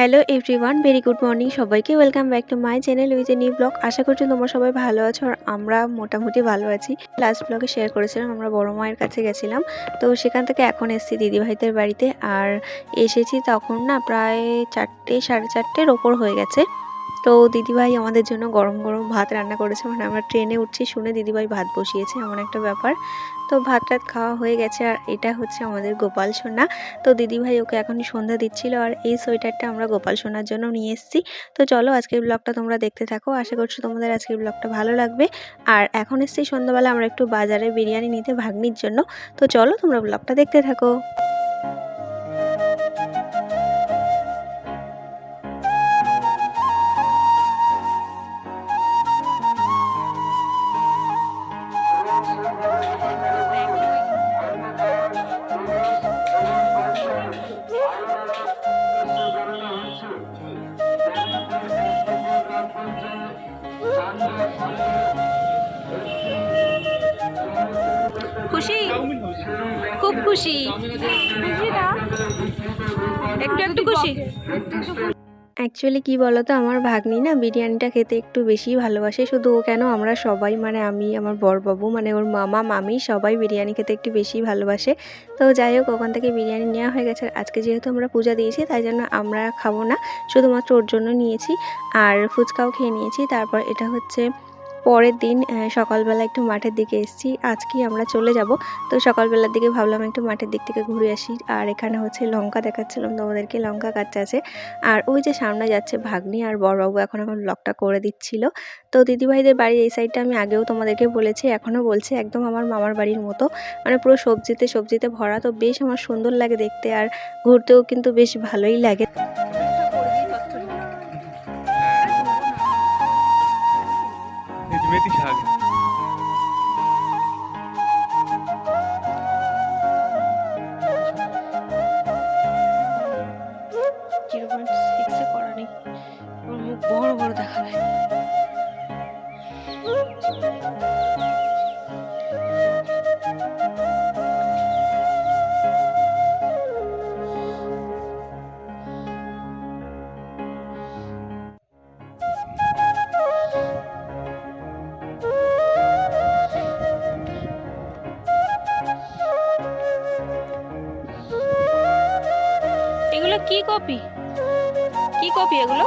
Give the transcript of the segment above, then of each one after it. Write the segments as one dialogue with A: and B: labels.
A: Hello everyone, very good morning. সবাইকে welcome back to my channel with a new blog. আশা করছি তোমরা সবাই ভালো আছো আর আমরা মোটামুটি ভালো আছি। লাস্ট ব্লগে শেয়ার করেছিলাম, আমরা বড় মায়ের কাছে গেছিলাম। তো সেখান থেকে এখন এসেছি দিদিভাইদের বাড়িতে। আর এসেছি তখন না প্রায় চারটে, সাড়ে চারটের ওপর হয়ে গেছে। তো দিদিভাই আমাদের জন্য গরম গরম ভাত রান্না করেছে। মানে আমরা ট্রেনে উঠছি, শুনে দিদিভাই ভাত বসিয়েছে, এমন একটা ব্যাপার। তো ভাত টাত খাওয়া হয়ে গেছে আর এটা হচ্ছে আমাদের গোপাল সোনা। তো দিদিভাই ওকে এখন সন্ধ্যা দিচ্ছিল আর এই সোয়েটারটা আমরা গোপাল সোনার জন্য নিয়ে এসেছি। তো চলো আজকের ব্লগটা তোমরা দেখতে থাকো। আশা করছি তোমাদের আজকের ব্লগটা ভালো লাগবে। আর এখন এসেছি সন্ধ্যাবেলা আমরা একটু বাজারে বিরিয়ানি নিতে ভাগ্নির জন্য। তো চলো তোমরা ব্লগটা দেখতে থাকো। খুশি? খুব খুশি। একটু একটু খুশি। অ্যাকচুয়ালি কি বলতো, আমার ভাগ্নি না বিরিয়ানিটা খেতে একটু বেশি ভালোবাসে। শুধু ও কেন, আমরা সবাই মানে আমি, আমার বরবাবু মানে ওর মামা, মামি, সবাই বিরিয়ানি খেতে একটু বেশি ভালোবাসে। তো যাই হোক, ওখান থেকে বিরিয়ানি নেওয়া হয়ে গেছে। আজকে যেহেতু আমরা পূজা দিয়েছি, তাই জন্য আমরা খাব না। শুধুমাত্র ওর জন্য নিয়েছি। আর ফুচকাও খেয়ে নিয়েছি। তারপর এটা হচ্ছে পরের দিন সকালবেলা একটু মাঠের দিকে এসেছি। আজকেই আমরা চলে যাব। তো সকালবেলার দিকে ভাবলাম একটু মাঠের দিক থেকে ঘুরে আসি। আর এখানে হচ্ছে লঙ্কা দেখাচ্ছিলাম তোমাদেরকে লঙ্কা কাটতে আছে। আর ওই যে সামনে যাচ্ছে ভাগ্নি আর বড়বাবু এখন আমার ব্লগটা করে দিচ্ছিল। তো দিদিভাইদের বাড়ির এই সাইডটা আমি আগেও তোমাদেরকে বলেছি এখনও বলছি, একদম আমার মামার বাড়ির মতো। মানে পুরো সবজিতে সবজিতে ভরা, তো বেশ আমার সুন্দর লাগে দেখতে। আর ঘুরতেও কিন্তু বেশ ভালোই লাগে। বড় বড় দেখাবে এগুলো কি কপি? কি কপি এগুলো?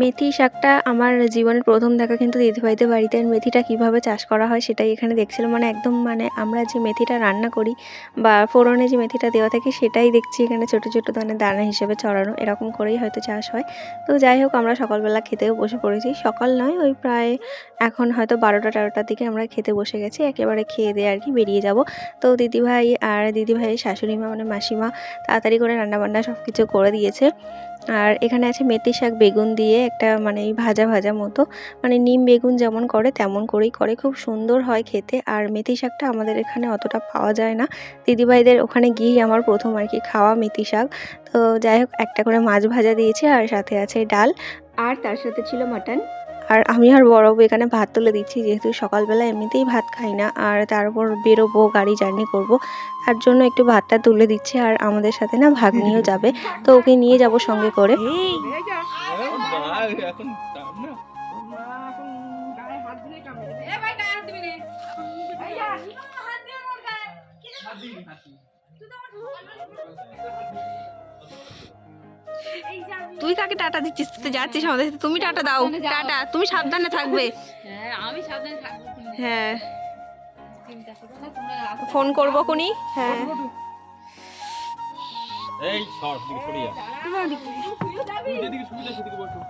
B: মেথি
A: শাকটা আমার জীবনের প্রথম দেখা কিন্তু দিদিভাইদের বাড়িতে মেথিটা কীভাবে চাষ করা হয় সেটাই এখানে দেখছিলাম। মানে একদম মানে আমরা যে মেথিটা রান্না করি বা ফোড়নে যে মেথিটা দেওয়া থাকে সেটাই দেখছি এখানে ছোট ছোট ধরনের দানা হিসেবে ছড়ানো। এরকম করেই হয়তো চাষ হয়। তো যাই হোক, আমরা সকালবেলা খেতেও বসে পড়েছি। সকাল নয়, ওই প্রায় এখন হয়তো বারোটা, তেরোটার দিকে আমরা খেতে বসে গেছি। একেবারে খেয়ে দিয়ে আর কি বেরিয়ে যাব। তো দিদিভাই আর দিদিভাইয়ের শাশুড়ি মা মানে মাসিমা তাড়াতাড়ি করে রান্নাবান্না সব কিছু করে দিয়েছে। আর এখানে আছে মেথি শাক বেগুন দিয়ে একটা মানে ভাজা ভাজা মতো মানে নিম বেগুন যেমন করে তেমন করেই করে, খুব সুন্দর হয় খেতে। আর মেথি শাকটা আমাদের এখানে অতটা পাওয়া যায় না। দিদিভাইদের ওখানে গিয়েই আমার প্রথম আর কি খাওয়া মেথি শাক। তো যাই হোক, একটা করে মাছ ভাজা দিয়েছে আর সাথে আছে ডাল। আর তার সাথে ছিল মাটন। আর আমি আর বড়বাবু এখানে ভাত তুলে দিচ্ছি, যেহেতু সকালবেলা এমনিতেই ভাত খাই না, আর তারপর বেরোবো, গাড়ি জার্নি করব। তার জন্য একটু ভাতটা তুলে দিচ্ছি, আর আমাদের সাথে না ভাগ্নিও যাবে। তো ওকে নিয়ে যাব সঙ্গে করে। তুই কাকে টাটা দিচ্ছিস? তুই তো যাচ্ছিস আমাদের সাথে। তুমি টাটা দাও। টাটা তুমি সাবধানে থাকবে।
C: হ্যাঁ আমি সাবধানে থাকব
A: হ্যাঁ। ফোন করব কোনি হ্যাঁ।
B: এই সর দিকে সরে যা তুমি যেদিকে সুবিধা সেদিকে বসো।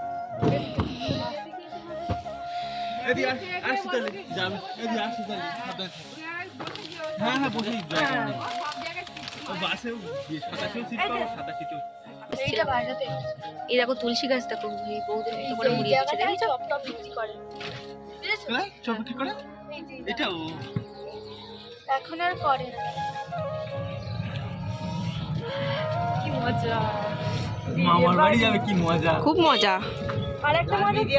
B: এদিকে আস আসছি তাহলে যাবে এদিকে আসছি তাহলে। হ্যাঁ হ্যাঁ বসেই যাই
A: এই দেখো তুলসী গাছ দেখো এই বৌদের মতো করে মুড়িয়ে দিচ্ছে দেখেছ?
C: চপ বিক্রি করে। বুঝেছ?
B: হ্যাঁ চপ কি করে?
C: এই যে
B: এটা ও।
C: এখন আর করে কি মজা।
B: মামার বাড়ি যাবে কি মজা।
A: খুব মজা।
C: আর একটা মজা কি?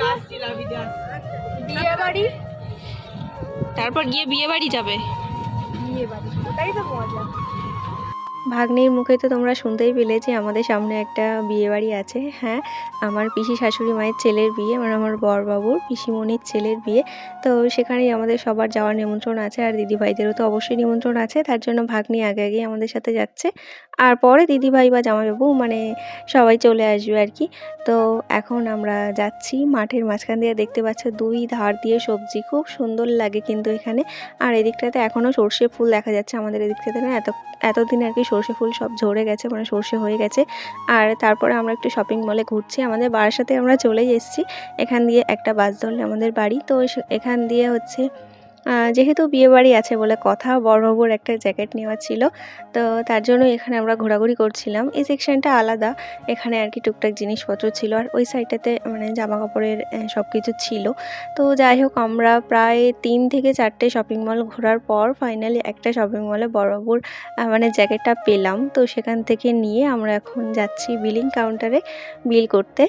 C: বিয়ে বাড়ি
A: তারপর গিয়ে বিয়ে বাড়ি যাবে।
C: বিয়ে বাড়ি ওটাই তো মজা।
A: ভাগ্নির মুখে তো তোমরা শুনতেই পেলে যে আমাদের সামনে একটা বিয়ে বাড়ি আছে। হ্যাঁ আমার পিসি শাশুড়ি মায়ের ছেলের বিয়ে মানে আমার বরবাবুর পিসিমণির ছেলের বিয়ে। তো সেখানেই আমাদের সবার যাওয়ার নিমন্ত্রণ আছে আর দিদিভাইদেরও তো অবশ্যই নিমন্ত্রণ আছে, তার জন্য ভাগ্নি আগে আগেই আমাদের সাথে যাচ্ছে। আর পরে দিদিভাই বা জামাইবাবু মানে সবাই চলে আসবে আর কি। তো এখন আমরা যাচ্ছি মাঠের মাঝখান দিয়ে, দেখতে পাচ্ছ দুই ধার দিয়ে সবজি, খুব সুন্দর লাগে কিন্তু এখানে। আর এদিকটাতে এখনও সর্ষে ফুল দেখা যাচ্ছে আমাদের এদিকটাতে না, এত, এতদিন আর কি সর্ষে ফুল সব ঝরে গেছে মানে সর্ষে হয়ে গেছে। আর তারপরে আমরা একটু শপিং মলে ঘুরছি। আমাদের বাড়ির সাথে আমরা চলেই এসেছি। এখান দিয়ে একটা বাস ধরলে আমাদের বাড়ি। তো এখান দিয়ে হচ্ছে যেহেতু বিয়ে বাড়ি আছে বলে কথা, বড়বাবুর একটা জ্যাকেট নেওয়া ছিল, তো তার জন্য এখানে আমরা ঘোরাঘুরি করছিলাম। এই সেকশনটা আলাদা, এখানে আর কি টুকটাক জিনিসপত্র ছিল, আর ওই সাইডটাতে মানে জামা কাপড়ের সব কিছু ছিল। তো যাই হোক, আমরা প্রায় তিন থেকে চারটে শপিং মল ঘোরার পর ফাইনালি একটা শপিং মলে বড়বাবুর মানে জ্যাকেটটা পেলাম। তো সেখান থেকে নিয়ে আমরা এখন যাচ্ছি বিলিং কাউন্টারে বিল করতে।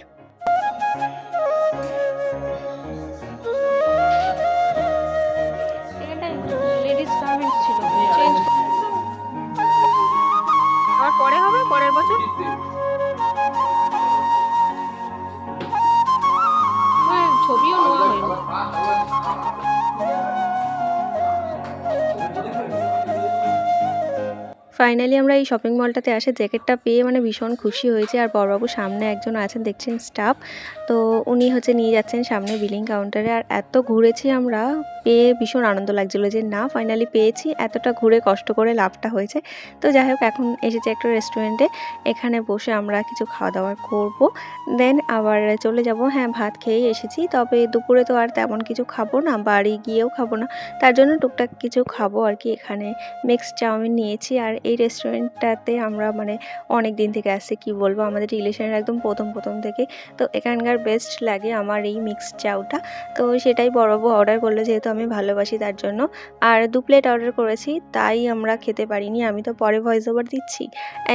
A: হবে পরের বছর হ্যাঁ ছবিও নেওয়া হয়নি ফাইনালি আমরা এই শপিং মলটাতে আসে জ্যাকেটটা পেয়ে মানে ভীষণ খুশি হয়েছে। আর বড়বাবু সামনে একজন আছেন, দেখছেন স্টাফ তো উনি হচ্ছে নিয়ে যাচ্ছেন সামনে বিলিং কাউন্টারে আর এত ঘুরেছি আমরা, পেয়ে ভীষণ আনন্দ লাগছিল যে, না ফাইনালি পেয়েছি। এতটা ঘুরে কষ্ট করে লাভটা হয়েছে। তো যাই হোক, এখন এসেছি একটা রেস্টুরেন্টে এখানে বসে আমরা কিছু খাওয়া দাওয়া করব। দেন আবার চলে যাব। হ্যাঁ ভাত খেয়েই এসেছি। তবে দুপুরে তো আর তেমন কিছু খাব না, বাড়ি গিয়েও খাব না। তার জন্য টুকটাক কিছু খাব আর কি। এখানে মিক্সড চাউমিন নিয়েছি। আর এই রেস্টুরেন্টটাতে আমরা মানে অনেক দিন থেকে আসছি কি বলব? আমাদের রিলেশনের একদম প্রথম প্রথম থেকে। তো এখানকার বেস্ট লাগে আমার এই মিক্সড চাউটা। তো সেটাই বড়বাবু অর্ডার করল যেহেতু আমি ভালোবাসি তার জন্য। আর দু প্লেট অর্ডার করেছি, তাই আমরা খেতে পারিনি। আমি তো পরে ভয়েস ওভার দিচ্ছি।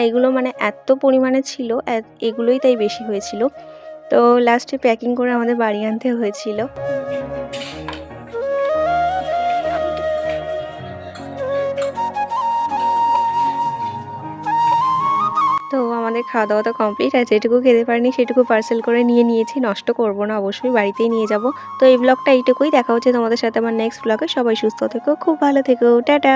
A: এইগুলো মানে এত পরিমাণে ছিল এগুলোই তাই বেশি হয়েছিল। তো লাস্টে প্যাকিং করে আমাদের বাড়ি আনতে হয়েছিল। খাওয়া দাওয়া তো কমপ্লিট আছে যেটুকু খেতে পারিনি সেটুকু পার্সেল করে নিয়ে নিয়েছি, নষ্ট করব না, অবশ্যই বাড়িতেই নিয়ে যাব। তো এই ব্লগটা এইটুকুই, দেখা হচ্ছে তোমাদের সাথে আমার নেক্সট ব্লগে সবাই সুস্থ থেকো, খুব ভালো থেকো, টাটা!